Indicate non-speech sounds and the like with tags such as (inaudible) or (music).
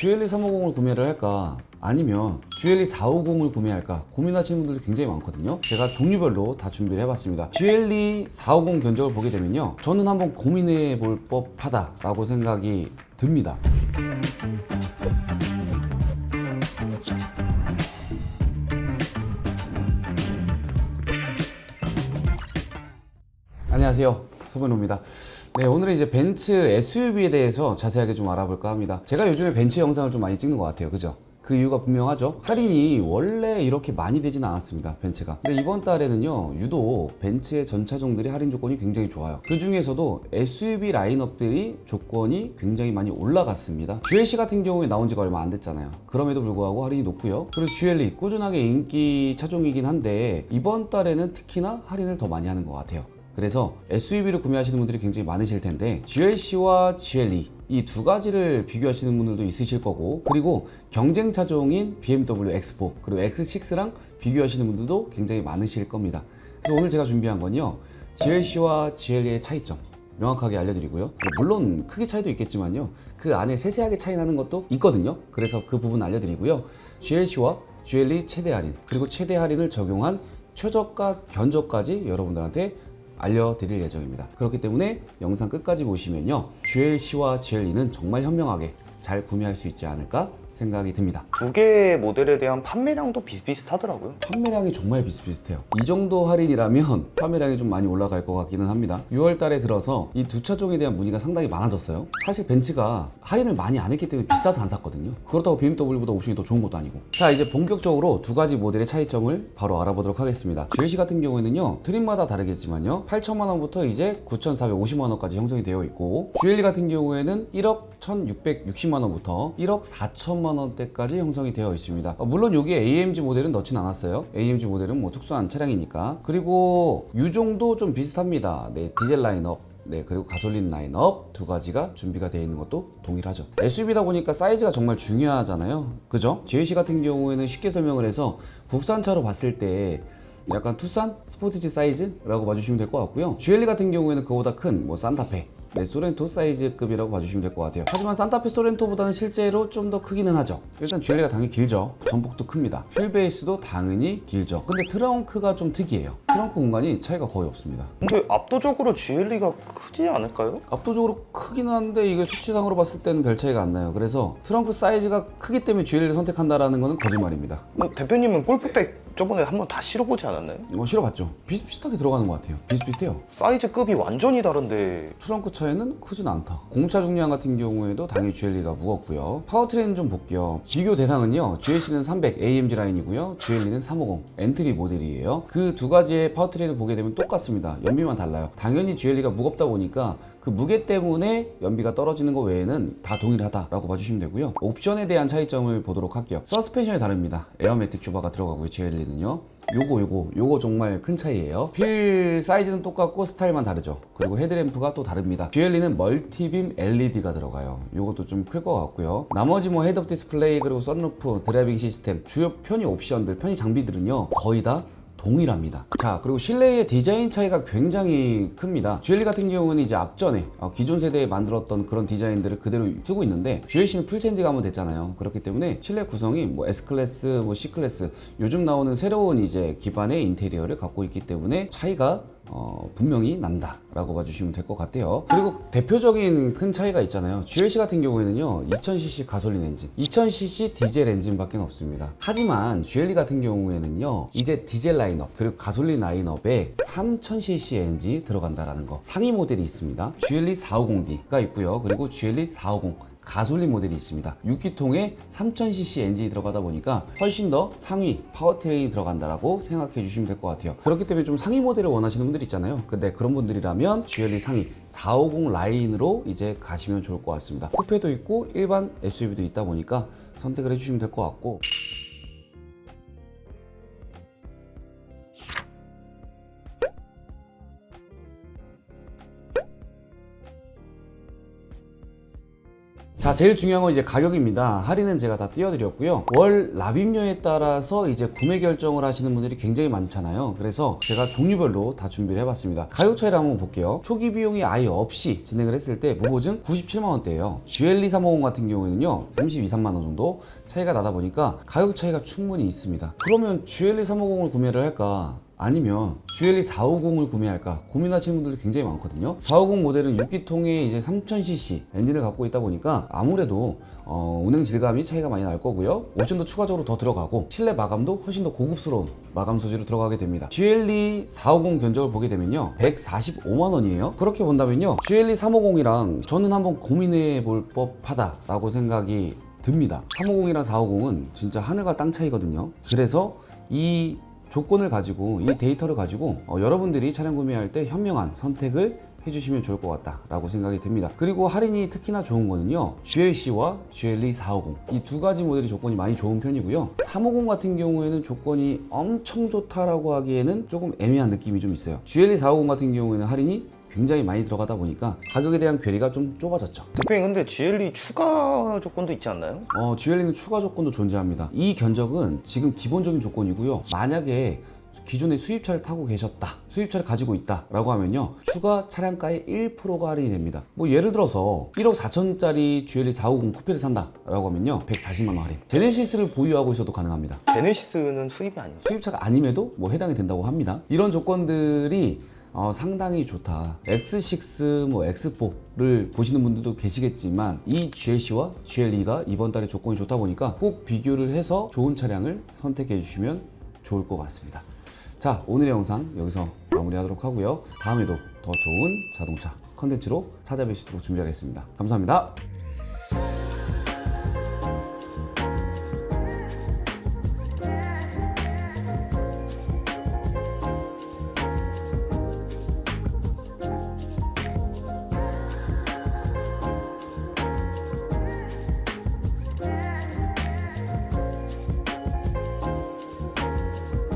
GLE 350을 구매를 할까? 아니면 GLE 450을 구매할까 고민하시는 분들도 굉장히 많거든요. 제가 종류별로 다 준비를 해봤습니다. GLE 450 견적을 보게 되면요. 저는 한번 고민해 볼 법하다 라고 생각이 듭니다. 안녕하세요. 소변호입니다. 네, 오늘은 이제 벤츠 SUV에 대해서 자세하게 좀 알아볼까 합니다. 제가 요즘에 벤츠 영상을 좀 많이 찍는 것 같아요. 그죠? 그 이유가 분명하죠. 할인이 원래 이렇게 많이 되진 않았습니다. 벤츠가. 근데 이번 달에는요, 유독 벤츠의 전 차종들이 할인 조건이 굉장히 좋아요. 그 중에서도 SUV 라인업들이 조건이 굉장히 많이 올라갔습니다. GLC 같은 경우에 나온 지가 얼마 안 됐잖아요. 그럼에도 불구하고 할인이 높고요. 그리고 GLE 꾸준하게 인기 차종이긴 한데 이번 달에는 특히나 할인을 더 많이 하는 것 같아요. 그래서 SUV를 구매하시는 분들이 굉장히 많으실 텐데 GLC와 GLE 이 두 가지를 비교하시는 분들도 있으실 거고 그리고 경쟁 차종인 BMW X4 그리고 X6랑 비교하시는 분들도 굉장히 많으실 겁니다. 그래서 오늘 제가 준비한 건요 GLC와 GLE의 차이점 명확하게 알려드리고요. 물론 크기 차이도 있겠지만요. 그 안에 세세하게 차이 나는 것도 있거든요. 그래서 그 부분 알려드리고요. GLC와 GLE 최대 할인 그리고 최대 할인을 적용한 최저가 견적까지 여러분들한테 알려드릴 예정입니다. 그렇기 때문에 영상 끝까지 보시면요. GLC와 GLE는 정말 현명하게 잘 구매할 수 있지 않을까 생각이 듭니다. 두 개의 모델에 대한 판매량도 비슷비슷하더라고요. 판매량이 정말 비슷비슷해요. 이 정도 할인이라면 (laughs) 판매량이 좀 많이 올라갈 것 같기는 합니다. 6월 달에 들어서 이 두 차종에 대한 문의가 상당히 많아졌어요. 사실 벤츠가 할인을 많이 안 했기 때문에 비싸서 안 샀거든요. 그렇다고 BMW보다 옵션이 더 좋은 것도 아니고. 자, 이제 본격적으로 두 가지 모델의 차이점을 바로 알아보도록 하겠습니다. GLC 같은 경우에는요, 트림마다 다르겠지만요, 8천만 원부터 이제 9,450만 원까지 형성이 되어 있고, GLE 같은 경우에는 1억 1,660만 원부터 1억 4천만 원대까지 형성이 되어 있습니다. 어, 물론 여기에 AMG 모델은 넣진 않았어요. AMG 모델은 뭐 특수한 차량이니까. 그리고 유종도 좀 비슷합니다. 네, 디젤 라인업. 네, 그리고 가솔린 라인업 두 가지가 준비가 되어 있는 것도 동일하죠. SUV다 보니까 사이즈가 정말 중요하잖아요. 그죠? GLC 같은 경우에는 쉽게 설명을 해서 국산차로 봤을 때 약간 투싼 스포티지 사이즈라고 봐주시면 될 것 같고요. GLE 같은 경우에는 그보다 큰 뭐 산타페, 네, 소렌토 사이즈급이라고 봐주시면 될 것 같아요. 하지만 산타페 소렌토보다는 실제로 좀 더 크기는 하죠. 일단 GLE가 당연히 길죠. 전복도 큽니다. 휠 베이스도 당연히 길죠. 근데 트렁크가 좀 특이해요. 트렁크 공간이 차이가 거의 없습니다. 근데 압도적으로 GLE가 크지 않을까요? 압도적으로 크긴 한데 이게 수치상으로 봤을 때는 별 차이가 안 나요. 그래서 트렁크 사이즈가 크기 때문에 GLE를 선택한다라는 거는 거짓말입니다. 뭐 대표님은 골프백 저번에 한번 다 실어보지 않았나요? 이거 실어봤죠? 비슷비슷하게 들어가는 것 같아요. 비슷비슷해요. 사이즈급이 완전히 다른데 트렁크 차에는 크진 않다. 공차 중량 같은 경우에도 당연히 GLE가 무겁고요. 파워트레인 좀 볼게요. 비교 대상은요. GLC는 300 AMG 라인이고요. GLE는 350 엔트리 모델이에요. 그 두 가지의 파워트레인을 보게 되면 똑같습니다. 연비만 달라요. 당연히 GLE가 무겁다 보니까 그 무게 때문에 연비가 떨어지는 것 외에는 다 동일하다라고 봐주시면 되고요. 옵션에 대한 차이점을 보도록 할게요. 서스펜션이 다릅니다. 에어매틱 쇼바가 들어가고요. GLE 는요. 요거 요거. 요거 정말 큰 차이예요. 휠 사이즈는 똑같고 스타일만 다르죠. 그리고 헤드램프가 또 다릅니다. GLE는 멀티빔 LED가 들어가요. 요것도 좀 클 것 같고요. 나머지 뭐 헤드업 디스플레이 그리고 썬루프 드라이빙 시스템 주요 편의 옵션들 편의 장비들은요 거의 다 동일합니다. 자, 그리고 실내의 디자인 차이가 굉장히 큽니다. GLE 같은 경우는 이제 앞전에 어, 기존 세대에 만들었던 그런 디자인들을 그대로 쓰고 있는데 GLC는 풀체인지가 한번 됐잖아요. 그렇기 때문에 실내 구성이 뭐 S클래스, 뭐 C클래스 요즘 나오는 새로운 이제 기반의 인테리어를 갖고 있기 때문에 차이가 어, 분명히 난다라고 봐주시면 될 것 같아요. 그리고 대표적인 큰 차이가 있잖아요. GLC 같은 경우에는요, 2000cc 가솔린 엔진, 2000cc 디젤 엔진밖에 없습니다. 하지만 GLE 같은 경우에는요, 이제 디젤 라인업 그리고 가솔린 라인업에 3000cc 엔진이 들어간다라는 거 상위 모델이 있습니다. GLE 450D가 있고요. 그리고 GLE 450 가솔린 모델이 있습니다. 6기통에 3000cc 엔진이 들어가다 보니까 훨씬 더 상위 파워트레인이 들어간다라고 생각해 주시면 될 것 같아요. 그렇기 때문에 좀 상위 모델을 원하시는 분들 있잖아요. 근데 그런 분들이라면 GLE 상위 450 라인으로 이제 가시면 좋을 것 같습니다. 쿠페도 있고 일반 SUV도 있다 보니까 선택을 해주시면 될 것 같고 자 제일 중요한 건 이제 가격입니다. 할인은 제가 다 띄워드렸고요. 월 납입료에 따라서 이제 구매 결정을 하시는 분들이 굉장히 많잖아요. 그래서 제가 종류별로 다 준비를 해봤습니다. 가격 차이를 한번 볼게요. 초기 비용이 아예 없이 진행을 했을 때 무보증 97만 원대예요. GL2 350 같은 경우에는요 32, 3만 원 정도 차이가 나다 보니까 가격 차이가 충분히 있습니다. 그러면 GL2 350을 구매를 할까? 아니면 GLE 450을 구매할까 고민하시는 분들도 굉장히 많거든요. 450 모델은 6기통에 이제 3000cc 엔진을 갖고 있다 보니까 아무래도 어, 운행 질감이 차이가 많이 날 거고요. 옵션도 추가적으로 더 들어가고 실내 마감도 훨씬 더 고급스러운 마감 소재로 들어가게 됩니다. GLE 450 견적을 보게 되면요. 145만 원이에요. 그렇게 본다면요. GLE 350이랑 저는 한번 고민해 볼 법하다 라고 생각이 듭니다. 350이랑 450은 진짜 하늘과 땅 차이거든요. 그래서 이 조건을 가지고 이 데이터를 가지고 어, 여러분들이 차량 구매할 때 현명한 선택을 해주시면 좋을 것 같다라고 생각이 듭니다. 그리고 할인이 특히나 좋은 거는요. GLC와 GLE 450 이 두 가지 모델이 조건이 많이 좋은 편이고요. 350 같은 경우에는 조건이 엄청 좋다라고 하기에는 조금 애매한 느낌이 좀 있어요. GLE 450 같은 경우에는 할인이 굉장히 많이 들어가다 보니까 가격에 대한 괴리가 좀 좁아졌죠. 대표님 근데 GLE 추가 조건도 있지 않나요? 어, GLE는 추가 조건도 존재합니다. 이 견적은 지금 기본적인 조건이고요. 만약에 기존에 수입차를 타고 계셨다, 수입차를 가지고 있다 라고 하면요, 추가 차량가의 1%가 할인이 됩니다. 뭐 예를 들어서 1억 4천짜리 GLE 450 쿠페를 산다 라고 하면요, 140만 원 할인. 제네시스를 보유하고 있어도 가능합니다. 제네시스는 수입이 아니죠. 수입차가 아님에도 뭐 해당이 된다고 합니다. 이런 조건들이 어, 상당히 좋다. X6, 뭐 X4를 보시는 분들도 계시겠지만 이 GLC와 GLE가 이번 달에 조건이 좋다 보니까 꼭 비교를 해서 좋은 차량을 선택해 주시면 좋을 것 같습니다. 자, 오늘의 영상 여기서 마무리하도록 하고요. 다음에도 더 좋은 자동차 컨텐츠로 있도록 준비하겠습니다. 감사합니다.